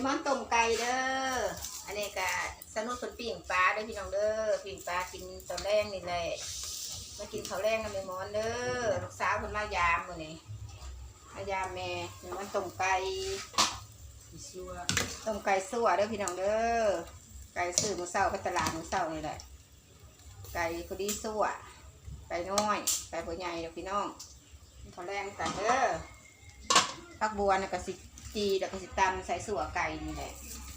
นี่มันต้มไก่เด้อ อันนี้ก็สนุกคนปิ่งปลาเด้พี่น้องเด้อปิ่งปลากินตอนแรกนี่แหละมากินข้าวแรงกันเลยมอนเด้อ ลูกสาวคนมายามมื้อนี้มายามแม่นี่มันต้มไก่ชัวต้มไก่สั่วเด้อพี่น้องเด้อ ไก่ซื้อมื้อเช้าไปตลาดมื้อเช้านี่แหละ ไก่พอดีสั่วไก่น้อย ไก่ผัวใหญ่เด้อพี่น้องข้าวแรงกันเด้อผักบัวน่ะก็สิ จีแล้วก็สิตำใส่สั่วไก่นี่แหละ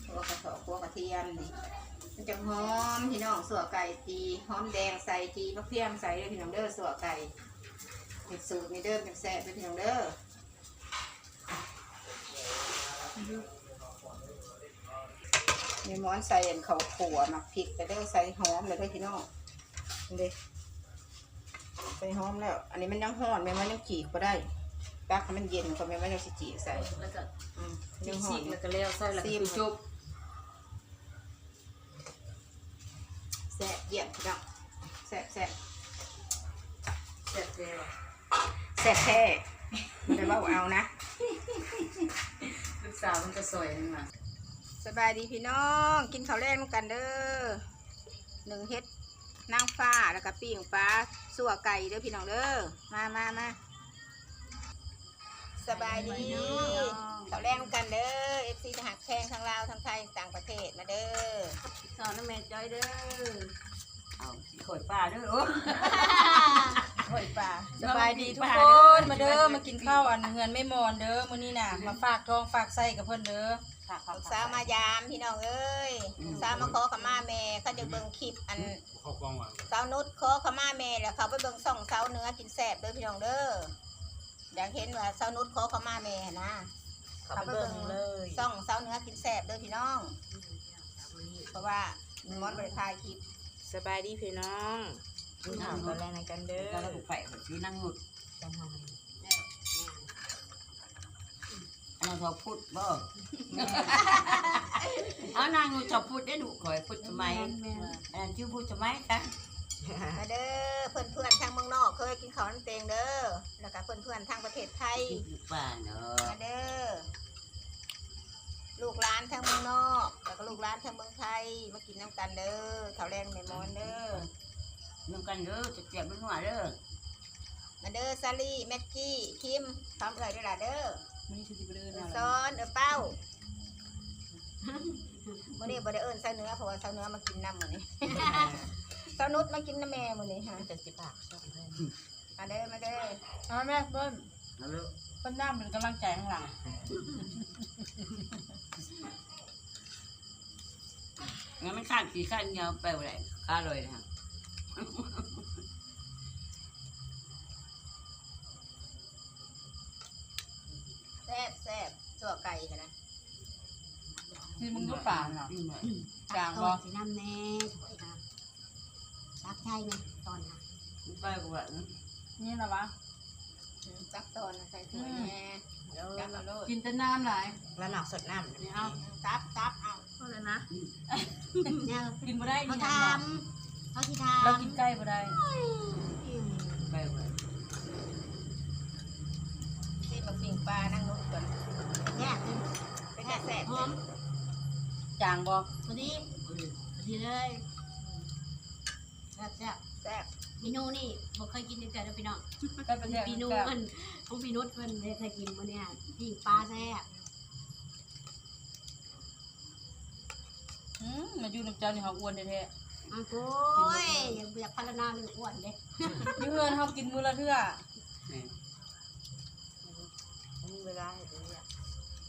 หัวกระเทาะหัวกระเทียมนี่มันจะหอมพี่น้องสั่วไก่จีหอมแดงใส่จีมะเขือใส่เด้อพี่น้องเด้อสั่วไก่เห็ดสูตรนี่เด้อเป็นแซ่บเด้อพี่น้องเด้อมีม้อนใส่อันเขาขัวหมักพริกแต่ได้ใส่หอมเลยด้วยพี่น้องเด้ใส่หอมแล้ว อันนี้มันยังห่อนแม่มันยังจีกก็ได้ ตักให้มันเย็นก็แม่มันยังสิจีใส่แล้วก็อืมจิ้ยังมห่อซีนกแล้วก็แล้วใส่แล้วก็ซีมจุบแซ่บเยี่ยมพี่น้องแซ่บแซ่บเสร็จแล้วแซ่บแท้ไม่ได้ว่าเอานะ ลูกสาวมันก็สวยนึงมาสบายดีพี่น้องกินข้าวแรงนำกันเด้อหนึ่งเฮ็ดนางฟ้าแล้วก็ปิ้งปลาสั่วไก่เด้อพี่น้องเด้อมามามา สบายดีข้าวแรงนำกันเด้อเอฟซีทหารแพงทั้งลาวทั้งไทยต่างประเทศมาเด้อสอนน้ำแม่จ้อยเด้อเอาสิข่อยป้าเด้อโอ้หอยปลาสบายดีทุกคนมาเด้อมากินข้าวอันเฮือนไม่มอนเด้อมื้อนี้น่ะมาฝากทองฝากไส้กับเพิ่นเด้อค่ะค่ะลูกสาวมายามพี่น้องเอ้ยลูกสาวมาขอขมาแม่เขาจะเบิ่งคลิปอันเข้ากล้องว่ะสาวนุชขอขมาแม่แล้วเขาไปเบิ่งส่องสาวเนื้อกินแซ่บเด้อพี่น้องเด้อ อยากเห็นว่าสาวนุชขอขมาแม่นะเข้าไปเบิ่งเลยส่องสาวเนื้อกินแซ่บเด้อพี่น้อง เพราะว่าม้อนบริทายคลิปสบายดีพี่น้องกินข้าวตอนแรกในกันเด้อแล้วก็ไปแบบที่นั่งหนุดอันนั้นเขาพูดบ่เอานางหนุดชอบพูดได้ดุข่อยพูดทำไมอันนั้นชื่อพูดทำไมกัน มาเด้อเพื่อนเพื่อนๆทางเมืองนอกเคยกินข้าวน้ำเตงเด้อแล้วก็เพื่อนเพื่อนๆทางประเทศไทยอยู่ป่าเนาะมาเด้อลูกหลานทางเมืองนอก แล้วก็ลูกหลานทางเมืองไทยมากินน้ำกันเด้อข้าวแรงในมอนเด้อนึกกันเด้อจะเจ็บเป็นหัวเด้อมาเด้อซาลี่แม็กกี้คิมพร้อมเอ่ยด้วยล่ะเด้อมื้อนี้สิไปเดินเออเอาซ้อนเออเป้ามื่อนี้บ่ได้เอิ้นเสาเนื้อเพราะว่าเสาเนื้อมากินน้ำมื้อนี้เสานุชมากินน้ำแม่มื้อนี้ฮะจะสิปากช่องเด้อมาเด้อมาเด้อเอาแม่เพิ่นเอาลูกเพิ่นน้ำเป็นกำลังใจข้างหลังงั้นมันขาดกี่ขั้นยาวไปอะไรข้าเลยนะแซ่บแซ่บสัวไก่กันนะที่มึงก็ป่าน่ะอืมจางตบ่อนสีน้ำแน่สวยนะรั กใช่ไหมตอนน่ะไปกูแบบนี่ล่ะวะอืมตักตอนนะใส่ถ้วยแน่ตักเอาโลดกินแต่น้ำหลายแล้วหนอกสดน้ำนี่เอาตักตักเอาเท่านั้นนะเนี่ยกินบ่ได้เขานี่ทนะำเขาที่ทำเรากินใกล้บ่ได้ไปกูที่มาปิ้งปลานั่งนุชก่อนเนี่ยเป็นแต่แซ่บหอมจางบ่พอดีพอดีเลยแซ่บแซ่บแซ่บเมนูนี่บอกเคยกินด้วยกันนะพี่น้องใกล้ประเทศเมนูแซ่บมันของพี่นุชมันไม่เคยกินมันเนี่ยปิ้งปลาแซ่บอืมมาอยู่น้ำเจ้านี่เฮาอ้วนแท้อ้าวโอ้ยยังอยากพัฒนาเรื่องอ้วนเด้ๆอยู่เฮือนเฮากินมื้อละเทื่อมีเวลาให้ดูเนี่ย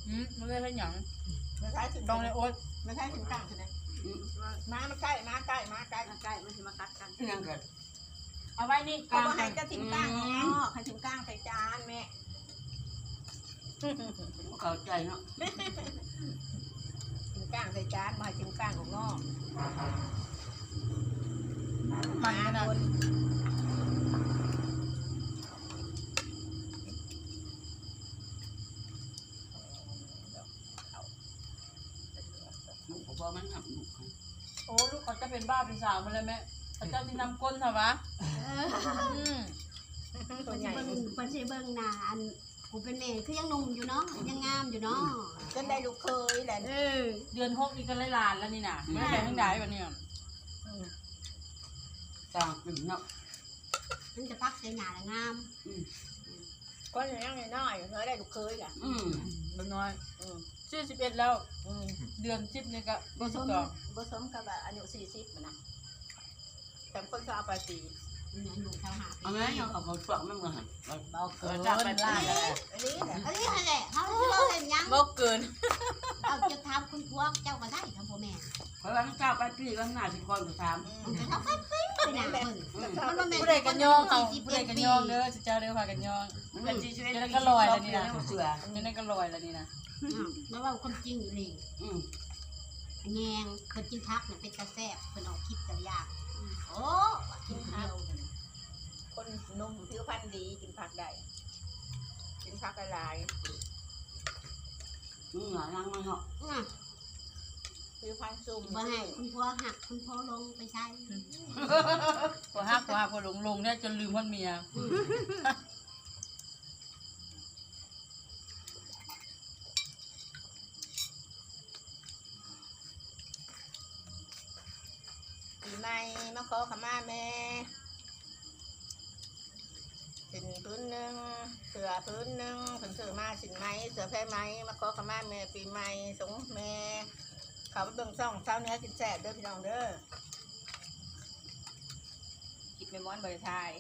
อืมบ่ได้เฮ็ดหยังไม่ใช่ถึงต้องเลยโอ๊ตไม่ใช่ถึงกลางใช่ไหม มามาใกล้มาใกล้มาใกล้ใกล้มันจะมากัดกันยังเกิดเอาไว้นี่กเขาลางบอกให้จะถึงกลางเนาะให้ถึงกลางใส่จานแม่เข้าใจเนาะถึงกลางใส่จานมาให้ถึงกลางของนอกมันขนาด ลูกพ่อมันหักลูก โอ้ลูก เขาจะเป็นบ้าเป็นสาวมาเลยแม่เขาจะที่นำก้นเถอะวะอืมตัเพิ่วนใหสิญ่เบิ่งเพิ่นสิเบิ่งหน้าอันกูเป็นแม่คือยังหนุ่มอยู่เนาะยังงามอยู่เนาะจนได้ลูกเคยแหละเออเดือนหกนี่ก็เลยลานแล้วนี่น่ะไม่ได้ทั้งได้แบบนี้ต่างกึ่งเนาะมันจะพักใจหนาละงามอืมก็ยังน้อยๆเคยได้ลูกเคยแหละอืมมันน้อย ชื่อสิบเอ็ดแล้วเดือนสิบนี่ก็บ่บ่สสิบมสองบ่สมกับว่าอายุ40มันนะแต่คนก็เอาไปตีเนี่ยหนูชาวหาเอาไหมเอาเอาเอาฝากมันมาให้เอาเบาเกินจับไปล่าเลยอันนี้แหละอันนี้แหละเขาที่เราเห็นยังเบาเกินเอาจะทำคุณพวกเจ้าก็ได้ทำพ่อแม่เพราะว่ามันเจ้าไปปีก็หน้าสิคนก็ถามอืมมันจะทำไปไปหนาเพิ่นอืมมันบ่แม่นผู้ใดกันยองเอาผู้ใดกันยองเด้อสิเจ้าเด้อพากันยองเป็นชีวิตเดี๋ยวก็ลอยแล้วนี่นะ เสือ นี่นั่นก็ลอยแล้วนี่นะ แล้วว่าคนจริงอยู่นี่อืมแงงเพิ่นกินพักเนี่ยเป็นตาแซ่บเพิ่นเอาคิดแต่ละอย่างโอ้กินเดียวคนหนุ่มผิวพรรณดีกินผักได้กินผักหลายอืมหลังมันเหาะอือๆผิวพรรณซุ่มบ่ให้คุณพ่อหักคุณพ่อลงไปใช้ พอฮักพอฮักพอหลงลงเนี่ยจนลืมคนเมีย อืม ม่มาขอขมาแม่สินพื้นหนึ่งเสือพื้นหนึ่งผนเสือมาสินไหมเสือแพ้ไหมมาขอขมาแม่ปีใหม่สงแม่เขาไปเบิ่งซ่องเช้าเนื้อกินแซ่บเด้อพี่น้องเด้อกินไปม้อนบริทาย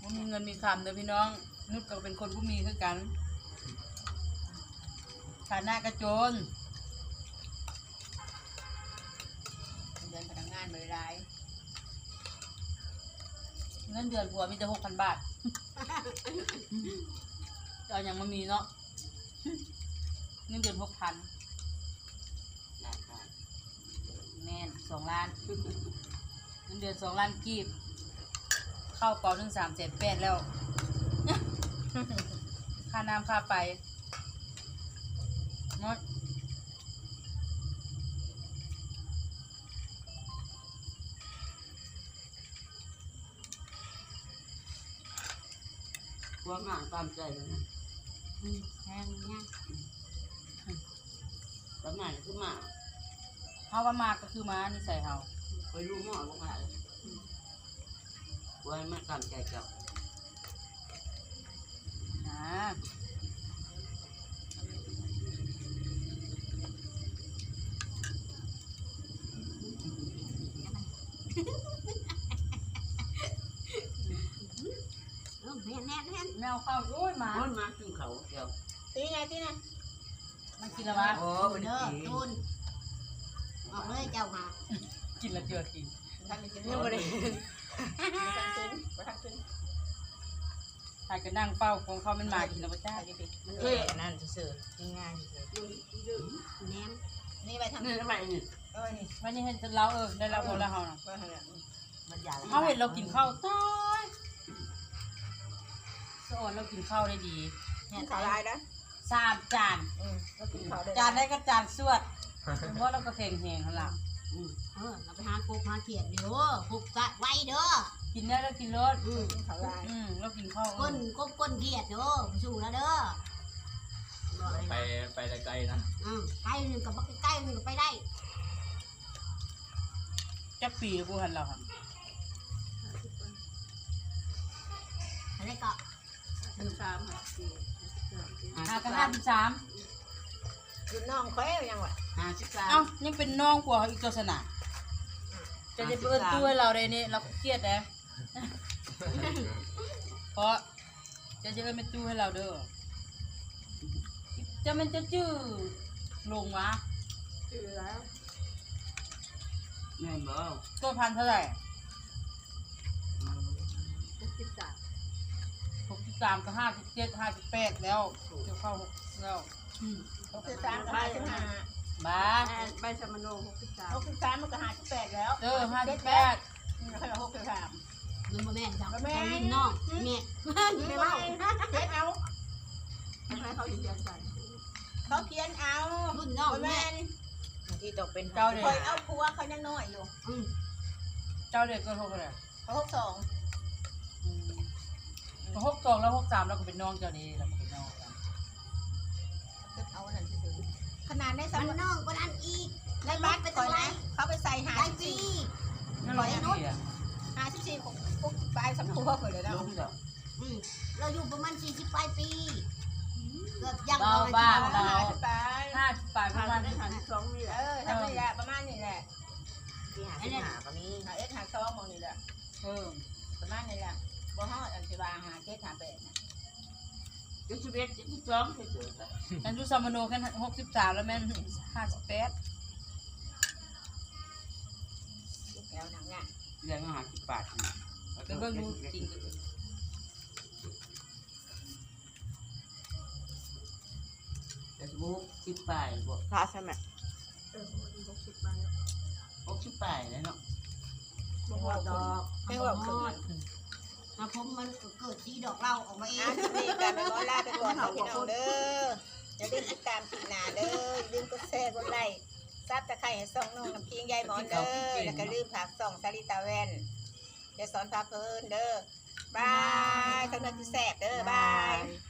มันมีเงินมีคำเด้อพี่น้อง นุชก็เป็นคนผู้มีคือกันฐานะกระโจน นักงานบริรายเงินเดือนผัวมีแต่หกพันบาทจะเอาอย่างมามีเนาะเงินเดือนหกพันได้ได้แม่นสองล้านเงินเดือนสองล้านกีบ เข้าเป๋าหนึ่งสามแสนแปดแล้ว ค่าน้ำค่าไฟหมด ความหน้าตามใจเลยนะอืมแพงเนี่ยตำนานคือหมาเฮาว่ามาก็คือมานี่ใส่เฮา ไปรู้หม้อลงมาเลยไว้มาตามใจเจ้า อ่า เออแม่นแน่น แน่นแมวเข้าโอ้ยหมาโอ้ยมากินเขาเจ้าตีไงตีไงมันกินและวะโอ้เอามันเด้อดีตูนออกเลยเจ้าหากินและเจือกินทำเป็นกินยังไม่ได้ทำกินไปทำกินใครก็นั่งเฝ้าของเขามันมากินแล้วบ่จ้าใส่กินมันเอ้เอ้ยยนั่นซื่อๆง่ายๆซื่อแหนมๆนี่ไปทำนี่ทำไมนี่เอ้ยนี่วันนี้เห็นจะเล่าเออได้แล้วพอแล้วเฮาน่ะไปทำเนี่ยมันใหญ่เฮาเห็นเรากินข้าวต้อย สอนเรากินข้าวได้ดีกินข้าวลายนะสามจานอืมก็กินข้าวได้จานได้ก็จานสวดเพราะเราก็แข็งแหงหั่นล่ะอืมเออเราไปหาโคกหาเขียดเด้อคุกสะไว้เด้อกินได้แล้วกินรสอืมกินข้าวลายอืมเรากินข้าวเอก้อนกบก้นเขียดเด้อสู้แล้วเด้อไปไปได้ไกลนะอืมใกล้หนึ่งกับใกล้หนึ่งก็ไปได้จักปีกูหันเราค่ะอะไรก็ สามค่ะหากันห้าสิบสามยุนน้องแควยังวะห้าสิบสามเอ้ายังเป็นน้องกว่าอีกตัวสนะจะจะเปิดตัวให้เราเลยนี่เราก็เครียดนะเพราะจะจะเอิ้นเป็นตู้ให้เราเด้อจะมันจะจื้อลงวะชื่อแล้วแม่นบ่ตัวพันเท่าไหร่ สิบสามก็ห้าสิบเจ็ดห้าสิบแปดแล้วจะเข้าหกแล้วหกสิบสามก็ห้าสิบห้าบ้าใบสมโนหกสิบสามหกสิบสามมันก็ห้าสิบแปดแล้วเออห้าสิบแปดไม่ใช่หกสิบสามมันบ่แม่นจ้ะบ่แม่นแต่ลิ้นน้องแม่ไม่เล่าเขียนเอาให้เขาเขียนใส่เขาเขียนเอารุ่นน้องบ่แม่แม่นที่ตกเป็นเจ้าเด็กคอยเอาผัวเขายังน้อยอยู่อืมเจ้าเด็กก็หกเท่าไหร่เขาหกสองอืมอ หกสองแล้วหกสามแล้วก็เป็นน้องเจ้านี้แล้วก็เป็นน้องกันเอาอันนั้นที่ซื้อขนาดในสมันมุดน้องก็นั่นอีกในบ้านไปก่อนนะเขาไปใส่หาได้สิบปีสี่นั่นเราอย่างนี้อะหาสิบสี่ของปุ๊บไปสำคัญเลยแล้วลงดอกอืมเราอยู่ประมาณสี่สิบปลายปีเกือบยังเบาเลยบ้างหาเราสิบไปห้าสิบปลายประมาณได้หันสองนี่แหละเออทำนี่แหละประมาณนี้แหละที่หาที่หาก็มีหาเอ็ดหาซองของนี่แหละเออประมาณนี้แหละ บ่ฮอดอันสิว่าหาเจ็ดหาแปดนะจุดสิบเอ็ดจุดสองจุดจุดฉันดูซามโนแค่หกสิบสามแล้วแม่นห้าสิบแปดแล้วหนังเนี่ยเรื่องอาหารสิบบาทเป็นเบิ่งดูจริงแต่สมมุติสิบปลายบ่พาใช่ไหมหกสิบปลายแล้วเนาะบ่ฮอดดอกไม่ว่าคื อมาผมมันเกิดสีดอกเหล้าออกมาเออะงนี่การไปขอลาไปก่อนเนาะพี่น้องเด้ออย่าลืมติดตามคลิปหน้าเด้ออย่าลืมกดแชร์กดไลค์ซับตะไคร้ให้ส่องน้องน้ำพิงยายหมอนเด้อแล้วก็ลืมผักส่องสลิตาแว่นเดี๋ยวสอนพาเพลินเด้อบายทั้งนั้นที่แสบเด้อบายบ